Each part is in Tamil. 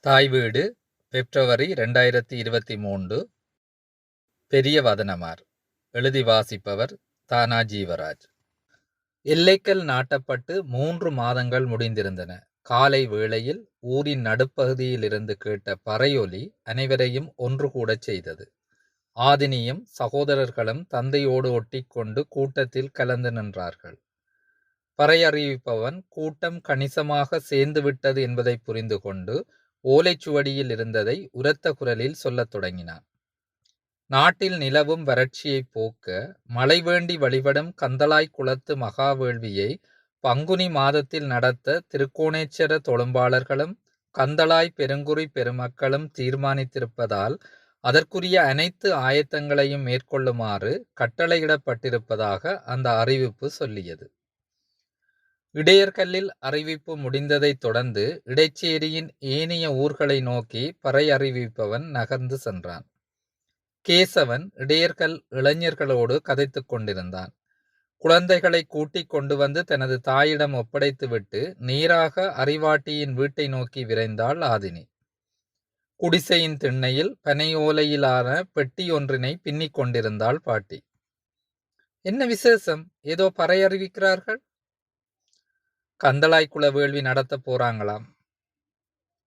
தாய் வீடு பிப்ரவரி ரெண்டாயிரத்தி இருபத்தி மூன்று. பெரிய வதனமார். எழுதி வாசிப்பவர் தானா ஜீவராஜ். எல்லைக்கல் நாட்டப்பட்டு மூன்று மாதங்கள் முடிந்திருந்தன. காலை வேளையில் ஊரின் நடுப்பகுதியில் இருந்து கேட்ட பறையொலி அனைவரையும் ஒன்று கூடச் செய்தது. ஆதினியும் சகோதரர்களும் தந்தையோடு ஒட்டிக்கொண்டு கூட்டத்தில் கலந்து நின்றார்கள். பறையறிவிப்பவன் கூட்டம் கணிசமாக சேர்ந்து விட்டது என்பதை புரிந்து கொண்டு ஓலைச்சுவடியில் இருந்ததை உரத்த குரலில் சொல்லத் தொடங்கினான். நாட்டில் நிலவும் வறட்சியைப் போக்க மழை வேண்டி வழிபடும் கந்தளாய் குளத்து மகாவேள்வியை பங்குனி மாதத்தில் நடத்த திருக்கோணேச்சர தொழும்பாளர்களும் கந்தளாய் பெருங்குறி பெருமக்களும் தீர்மானித்திருப்பதால் அதற்குரிய அனைத்து ஆயத்தங்களையும் மேற்கொள்ளுமாறு கட்டளையிடப்பட்டிருப்பதாக அந்த அறிவிப்பு சொல்லியது. இடையர்கல்லில் அறிவிப்பு முடிந்ததைத் தொடர்ந்து இடைச்சேரியின் ஏனைய ஊர்களை நோக்கி பறை அறிவிப்பவன் நகர்ந்து சென்றான். கேசவன் இடையர்கல் இளைஞர்களோடு கதைத்துக் கொண்டிருந்தான். குழந்தைகளை கூட்டிக் கொண்டு வந்து தனது தாயிடம் ஒப்படைத்துவிட்டு நேராக அறிவாட்டியின் வீட்டை நோக்கி விரைந்தாள் ஆதினி. குடிசையின் திண்ணையில் பனையோலையிலான பெட்டி ஒன்றினை பின்னிக் கொண்டிருந்தாள் பாட்டி. என்ன விசேஷம்? ஏதோ பறை அறிவிக்கிறார்கள்? கந்தளாய்க்குள வேள்வி நடத்த போறாங்களாம்.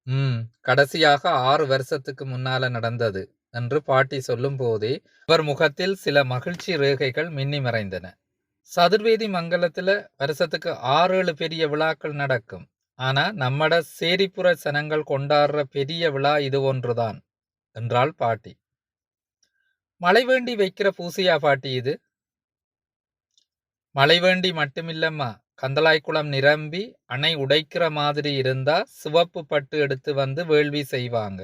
ம் கடைசியாக ஆறு வருஷத்துக்கு முன்னால நடந்தது என்று பாட்டி சொல்லும் போதே அவர் முகத்தில் சில மகிழ்ச்சி ரேகைகள் மின்னி மறைந்தன. சதுர்வேதி மங்கலத்துல வருஷத்துக்கு ஆறு ஏழு பெரிய விழாக்கள் நடக்கும். ஆனா நம்மட சேரிப்புற சனங்கள் கொண்டாடுற பெரிய விழா இது ஒன்றுதான் என்றாள் பாட்டி. மழை வேண்டி வைக்கிற பூசையா பாட்டி இது? மழை வேண்டி மட்டுமில்லம்மா கந்தளாய்க்குளம் நிரம்பி அணை உடைக்கிற மாதிரி இருந்தா சிவப்பு பட்டு எடுத்து வந்து வேள்வி செய்வாங்க.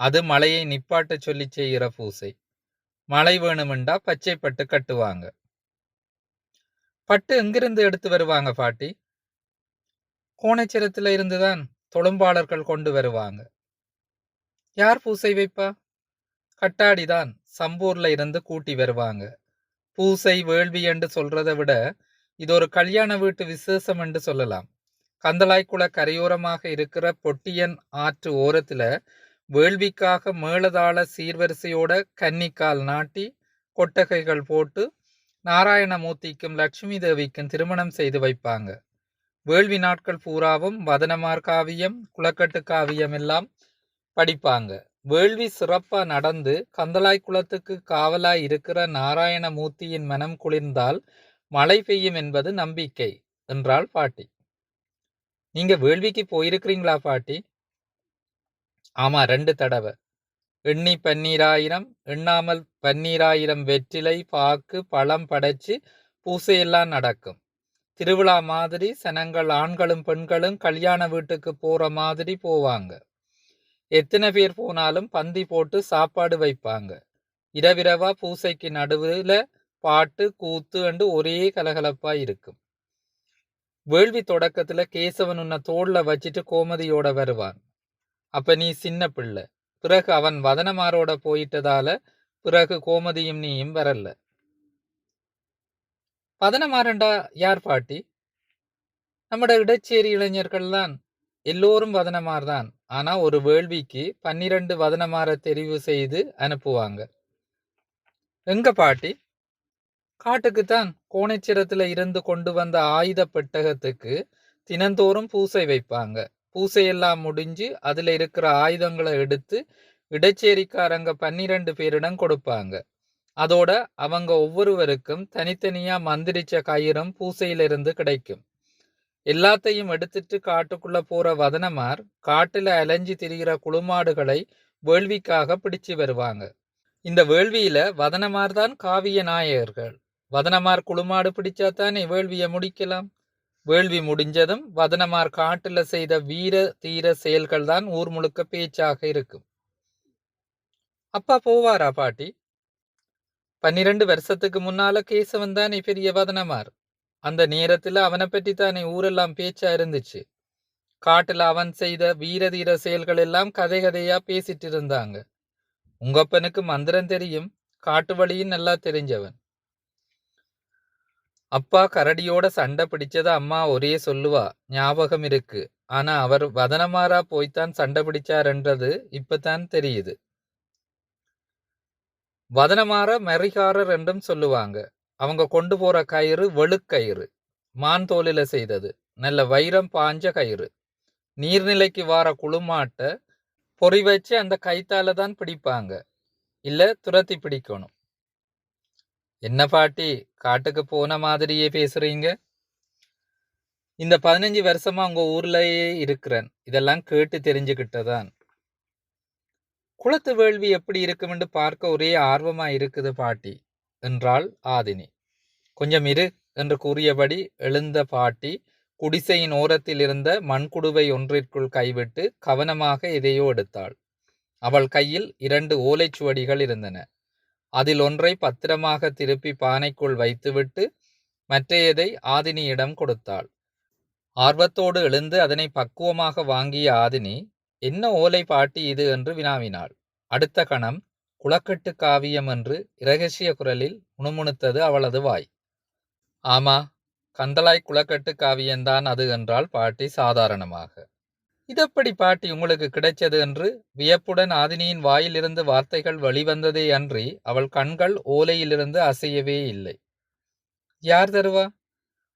அது மழையை நிப்பாட்ட சொல்லி செய்கிற பூசை. மழை வேணுமெண்டா பச்சை பட்டு கட்டுவாங்க. பட்டு எங்கிருந்து எடுத்து வருவாங்க பாட்டி? கோணச்சிரத்துல இருந்துதான் தொழும்பாளர்கள் கொண்டு வருவாங்க. யார் பூசை வைப்பா? கட்டாடிதான் சம்பூர்ல இருந்து கூட்டி வருவாங்க. பூசை வேள்வி என்று சொல்றதை விட இது ஒரு கல்யாண வீட்டு விசேஷம் என்று சொல்லலாம். கந்தளாய்க்குள கரையோரமாக இருக்கிற பொட்டியன் ஆற்று ஓரத்துல வேள்விக்காக மேளதாள சீர்வரிசையோட கன்னிக்கால் நாட்டி கொட்டகைகள் போட்டு நாராயணமூர்த்திக்கும் லட்சுமி தேவிக்கும் திருமணம் செய்து வைப்பாங்க. வேள்வி நாட்கள் பூராவும் வதனமார் காவியம் குளக்கட்டு காவியம் எல்லாம் படிப்பாங்க. வேள்வி சிறப்பா நடந்து கந்தலாய் குளத்துக்கு காவலாய் இருக்கிற நாராயணமூர்த்தியின் மனம் குளிர்ந்தால் மழை பெய்யும் என்பது நம்பிக்கை என்றாள் பாட்டி. நீங்க வேள்விக்கு போயிருக்கிறீங்களா பாட்டி? ஆமா ரெண்டு தடவை. எண்ணி பன்னீராயிரம் எண்ணாமல் பன்னீராயிரம் வெற்றிலை பாக்கு பழம் படைச்சு பூசையெல்லாம் நடக்கும். திருவிழா மாதிரி சனங்கள் ஆண்களும் பெண்களும் கல்யாண வீட்டுக்கு போற மாதிரி போவாங்க. எத்தனை பேர் போனாலும் பந்தி போட்டு சாப்பாடு வைப்பாங்க. இரவிரவா பூசைக்கு நடுவுல பாட்டு கூத்து அண்டு ஒரே கலகலப்பா இருக்கும். வேள்வி தொடக்கத்துல கேசவன் உன்னை தோளில் வச்சுட்டு கோமதியோட வருவான். அப்ப நீ சின்ன பிள்ளை. பிறகு அவன் வதனமாரோட போயிட்டதால பிறகு கோமதியும் நீயும் வரல. வதனமாரண்டா யார் பாட்டி? நம்மட இடச்சேரி இளைஞர்கள் தான் எல்லோரும் வதனமார் தான் ஆனா ஒரு வேள்விக்கு பன்னிரண்டு வதனமார தெரிவு செய்து அனுப்புவாங்க. எங்க பாட்டி? காட்டுக்குத்தான் கோணைச்சிரத்துல இருந்து கொண்டு வந்த ஆயுத பெட்டகத்துக்கு தினந்தோறும் பூசை வைப்பாங்க. பூசையெல்லாம் முடிஞ்சு அதுல இருக்கிற ஆயுதங்களை எடுத்து இடைச்சேரிக்காரங்க பன்னிரண்டு பேரிடம் கொடுப்பாங்க. அதோட அவங்க ஒவ்வொருவருக்கும் தனித்தனியா மந்திரிச்ச கயிறும் பூசையிலிருந்து கிடைக்கும். எல்லாத்தையும் எடுத்துட்டு காட்டுக்குள்ள போற வதனமார் காட்டுல அலைஞ்சி திரிகிற குளுமாடுகளை வேள்விக்காக பிடிச்சு வருவாங்க. இந்த வேள்வியில வதனமார் தான் காவிய நாயகர்கள். வதனமார் குளுமாடு பிடிச்சாத்தானே வேள்விய முடிக்கலாம்? வேள்வி முடிஞ்சதும் வதனமார் காட்டுல செய்த வீர தீர செயல்கள் தான் ஊர் முழுக்க பேச்சாக இருக்கும். அப்பா போவாரா பாட்டி? பன்னிரண்டு வருஷத்துக்கு முன்னால கேசவன் தானே பெரிய வதனமார். அந்த நேரத்துல அவனை பற்றி தானே ஊரெல்லாம் பேச்சா இருந்துச்சு. காட்டுல அவன் செய்த வீர தீர செயல்கள் எல்லாம் கதை கதையா பேசிட்டு இருந்தாங்க. உங்கப்பனுக்கு மந்திரம் தெரியும் காட்டு வழியும் நல்லா தெரிஞ்சவன். அப்பா கரடியோட சண்டை பிடிச்சத அம்மா ஒரே சொல்லுவா ஞாபகம் இருக்கு. ஆனா அவர் வதனமாரா போய்த்தான் சண்டை பிடிச்சாருன்றது இப்பதான் தெரியுது. வதனமாற மரிகாரர் என்றும் சொல்லுவாங்க. அவங்க கொண்டு போற கயிறு வெளுக்கயிறு. மான் தோலில செய்தது. நல்ல வைரம் பாஞ்ச கயிறு. நீர்நிலைக்கு வார குளுமாட்ட பொறி வச்சு அந்த கைத்தால தான் பிடிப்பாங்க. இல்ல துரத்தி பிடிக்கணும். என்ன பாட்டி காட்டுக்கு போன மாதிரியே பேசுறீங்க? இந்த பதினஞ்சு வருஷமா உங்க ஊர்லயே இருக்கிறேன். இதெல்லாம் கேட்டு தெரிஞ்சுக்கிட்டதான் குளத்து வேள்வி எப்படி இருக்குமென்று பார்க்க ஒரே ஆர்வமா இருக்குது பாட்டி என்றாள் ஆதினி. கொஞ்சம் இரு என்று கூறியபடி எழுந்த பாட்டி குடிசையின் ஓரத்தில் இருந்த மண்குடுவை ஒன்றிற்குள் கைவிட்டு கவனமாக எதையோ எடுத்தாள். அவள் கையில் இரண்டு ஓலைச்சுவடிகள் இருந்தன. அதில் ஒன்றை பத்திரமாக திருப்பி பானைக்குள் வைத்துவிட்டு மற்றையதை ஆதினியிடம் கொடுத்தாள். ஆர்வத்தோடு எழுந்து அதனை பக்குவமாக வாங்கிய ஆதினி என்ன ஓலை பாட்டி இது? என்று வினாவினாள். அடுத்த கணம் குளக்கட்டு காவியம் என்று இரகசிய குரலில் முணுமுணுத்தது அவளது வாய். ஆமா கந்தலாய் குளக்கட்டு காவியந்தான் அது என்றால் பாட்டி சாதாரணமாக. இதப்படி பாட்டி உங்களுக்கு கிடைச்சது என்று வியப்புடன் ஆதினியின் வாயிலிருந்து வார்த்தைகள் வெளிவந்ததே அன்றி அவள் கண்கள் ஓலையிலிருந்து அசையவே இல்லை. யார் தருவா?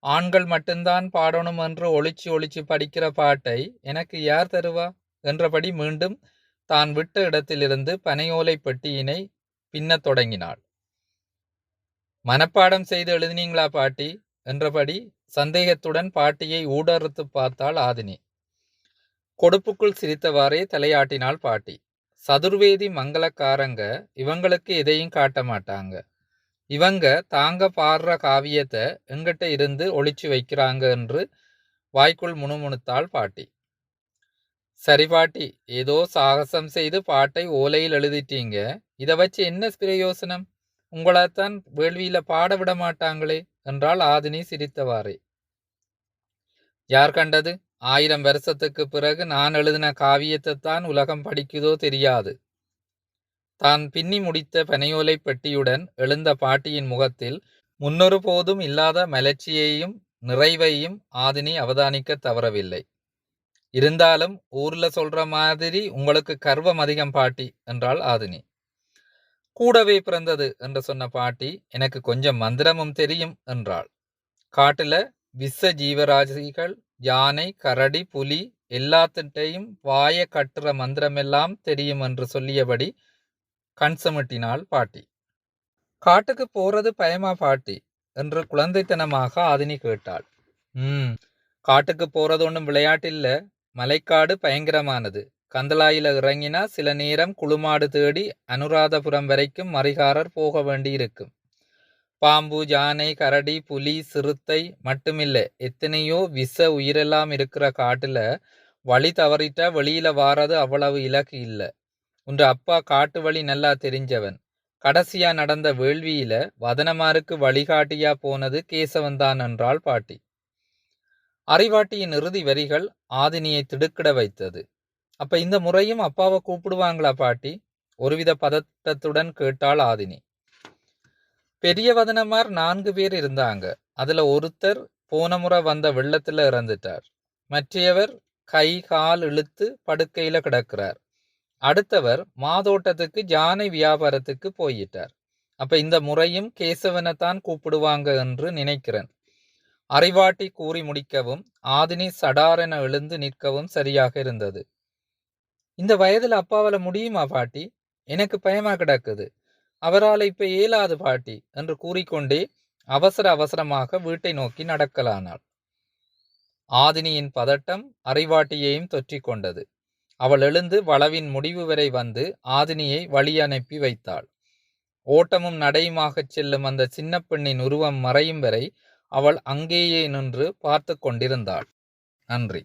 ஆண்கள் மட்டும்தான் பாடணும் என்று ஒளிச்சு ஒளிச்சு படிக்கிற பாட்டை எனக்கு யார் தருவா? என்றபடி மீண்டும் தான் விட்ட இடத்திலிருந்து பனையோலை பெட்டியினை பின்னத் தொடங்கினாள். மனப்பாடம் செய்து எழுதினீங்களா பாட்டி? என்றபடி சந்தேகத்துடன் பாட்டியை ஊடறுத்து பார்த்தாள் ஆதினி. கொடுப்புக்குள் சிரித்தவாறே தலையாட்டினாள் பாட்டி. சதுர்வேதி மங்களக்காரங்க இவங்களுக்கு எதையும் காட்ட மாட்டாங்க. இவங்க தாங்க பாடுற காவியத்தை எங்கிட்ட இருந்து ஒழிச்சு வைக்கிறாங்க என்று வாய்க்குள் முணுமுணுத்தாள் பாட்டி. சரி பாட்டி ஏதோ சாகசம் செய்து பாட்டை ஓலையில் எழுதிட்டீங்க. இதை வச்சு என்ன பிரயோசனம்? உங்களைத்தான் வேள்வியில பாட விட மாட்டாங்களே என்றால் ஆதினி சிரித்தவாறே. யார் கண்டது? ஆயிரம் வருஷத்துக்கு பிறகு நான் எழுதின காவியத்தை தான் உலகம் படிக்குதோ தெரியாது. தான் பின்னி முடித்த பனையோலை பெட்டியுடன் எழுந்த பாட்டியின் முகத்தில் முன்னொரு போதும் இல்லாத மலர்ச்சியையும் நிறைவையும் ஆதினி அவதானிக்க தவறவில்லை. இருந்தாலும் ஊர்ல சொல்ற மாதிரி உங்களுக்கு கர்வம் அதிகம் பாட்டி என்றாள் ஆதினி. கூடவே பிறந்தது என்று சொன்ன பாட்டி எனக்கு கொஞ்சம் மந்திரமும் தெரியும் என்றாள். காட்டுல விஸ்வ ஜீவராசிகள் யானை கரடி புலி எல்லாத்திட்டையும் வாய கட்டுற மந்திரமெல்லாம் தெரியும் என்று சொல்லியபடி கண் சுமிட்டினாள் பாட்டி. காட்டுக்கு போறது பயமா பாட்டி? என்று குழந்தைத்தனமாக ஆதினி கேட்டாள். ம் காட்டுக்கு போறது ஒன்றும் விளையாட்டில்ல. மலைக்காடு பயங்கரமானது. கந்தலாயில இறங்கினா சில நேரம் குளுமாடு தேடி அனுராதபுரம் வரைக்கும் மரிகாரர் போக வேண்டியிருக்கும். பாம்பு யானை கரடி புலி சிறுத்தை மட்டுமில்ல. எத்தனையோ விச உயிரெல்லாம் இருக்கிற காட்டுல வழி தவறிட்டா வெளியில வாரது அவ்வளவு இலக்கு இல்ல. உன்ற அப்பா காட்டு வழி நல்லா தெரிஞ்சவன். கடைசியா நடந்த வேள்வியில வதனமாருக்கு வழிகாட்டியா போனது கேசவன்தான் என்றாள் பாட்டி. அறிவாட்டியின் இறுதி வரிகள் ஆதினியை திடுக்கிட வைத்தது. அப்ப இந்த முறையும் அப்பாவை கூப்பிடுவாங்களா பாட்டி? ஒருவித பதட்டத்துடன் கேட்டாள் ஆதினி. பெரிய வதனமார் நான்கு பேர் இருந்தாங்க. அதுல ஒருத்தர் போன முறை வந்த வெள்ளத்துல இறந்துட்டார். மற்றையவர் கை கால் இழுத்து படுக்கையில கிடக்கிறார். அடுத்தவர் மாதோட்டத்துக்கு ஜானை வியாபாரத்துக்கு போயிட்டார் அப்ப இந்த முறையும் கேசவனை தான் கூப்பிடுவாங்க என்று நினைக்கிறேன். அறிவாட்டி கூறி முடிக்கவும் ஆதினி சடாரென எழுந்து நிற்கவும் சரியாக இருந்தது. இந்த வயதில் அப்பாவில் முடியுமா பாட்டி? எனக்கு பயமா கிடக்குது. அவரால் இப்ப இயலாது பாட்டி என்று கூறிக்கொண்டே அவசர அவசரமாக வீட்டை நோக்கி நடக்கலானாள். ஆதினியின் பதட்டம் அறிவாட்டியையும் தொற்றிக் கொண்டது. அவள் எழுந்து வளவின் முடிவு வரை வந்து ஆதினியை வழி அனுப்பி வைத்தாள். ஓட்டமும் நடையுமாகச் செல்லும் அந்த சின்ன பெண்ணின் உருவம் மறையும் வரை அவள் அங்கேயே நின்று பார்த்து கொண்டிருந்தாள். நன்றி.